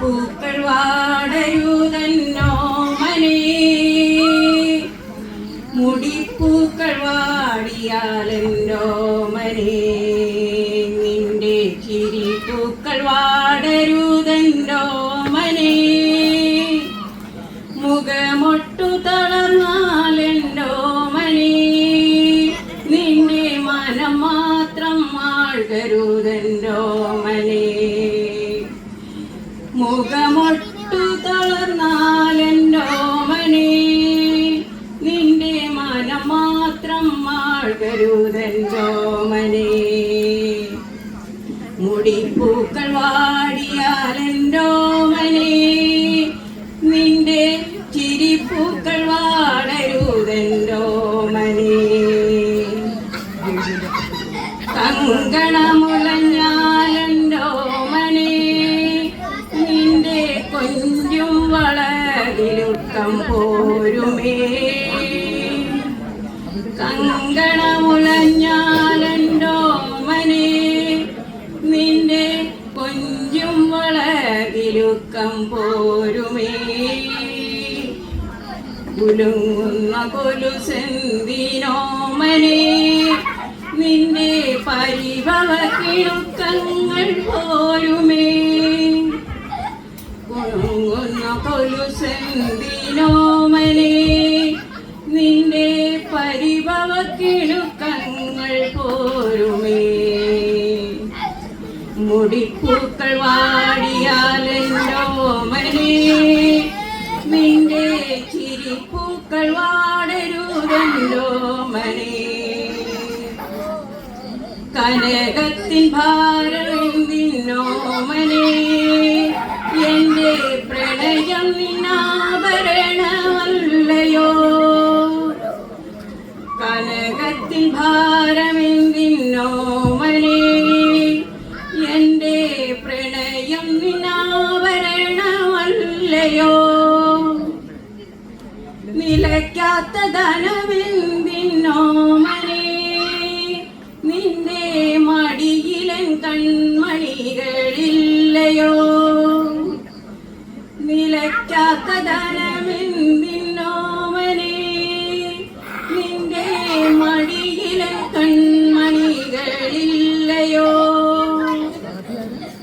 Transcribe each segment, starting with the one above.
പൂക്കൾ വാടയൂ തന്നോമനെ. മുടിപ്പൂക്കൾ വാടിയാലെന്തോമനെ നിന്റെ ചിരി പൂക്കൾ വാടരുതെന്തോമനെ മുഖമൊട്ട ആഴ്കരുതെന്തോ മനെ മുടിപ്പൂക്കൾ വാടിയാലെന്തോ മനെ നിന്റെ ചിരിപ്പൂക്കൾ വാടരുതെന്തോ മനെ കങ്കണമുലഞ്ഞാലെന്തോ മനെ നിന്റെ കൊഞ്ചും വളരിലുക്കം പോരുമേ. കങ്കണമുലഞ്ഞാലെന്തോ മനെ? നിന്റെ കൊഞ്ചും വളകിലുക്കം പോരുമേ? കുലുങ്ങുന്ന കൊലുസെന്തിനോ മനെ? നിന്റെ പരിഭവ കിണുക്കങ്ങൾ പോരുമേ? കുലുങ്ങുന്ന കൊലുസെന്തിനോ നിന്റെ പരിഭവ കിണുക്കങ്ങൾ പോരുമേ. മുടിപ്പൂക്കൾ വാടിയാലെന്തോ മനെ. നിന്റെ ചിരിപ്പൂക്കൾ വാടരുതെന്തോ മനെ. കനകത്തിൻ ഭാരമെന്തിനോ മനെ. എന്റെ പ്രണയം നിന്നാഭരണമല്ലയോ നിലയ്ക്കാത്ത ധനമെന്തിനോ മനെ നിന്റെ മടിയിലൻ കൺമണികളില്ലയോ? നിലയ്ക്കാത്ത ധനമെന്തിനോ മനെ നിന്റെ മടിയിലൻ കൺമണികളില്ലയോ?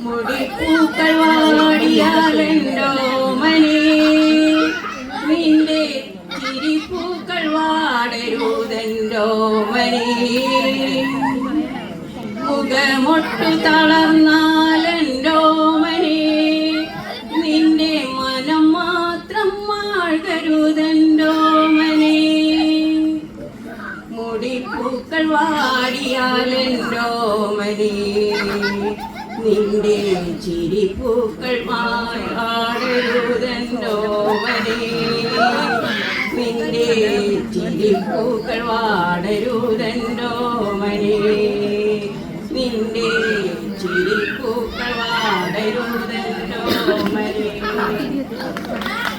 മുടിപ്പൂക്കൾ വാടിയാലെന്തോ മനെ നിന്റെ ചിരിപ്പൂക്കൾ മനെ മുഖമൊട്ടു തളർന്നാലെന്തോ മനെ നിന്റെ മനം മാത്രം മാഴ്കരുതെന്തോ മനെ മുടിപ്പൂക്കൾ വാടിയാലെന്തോ മനെ നിന്റെ ചിരിപ്പൂക്കൾ വാടരുതൻഡോമനെ നിന്റെ ചിരിപ്പൂക്കൾ വാടരുതൻഡോമനെ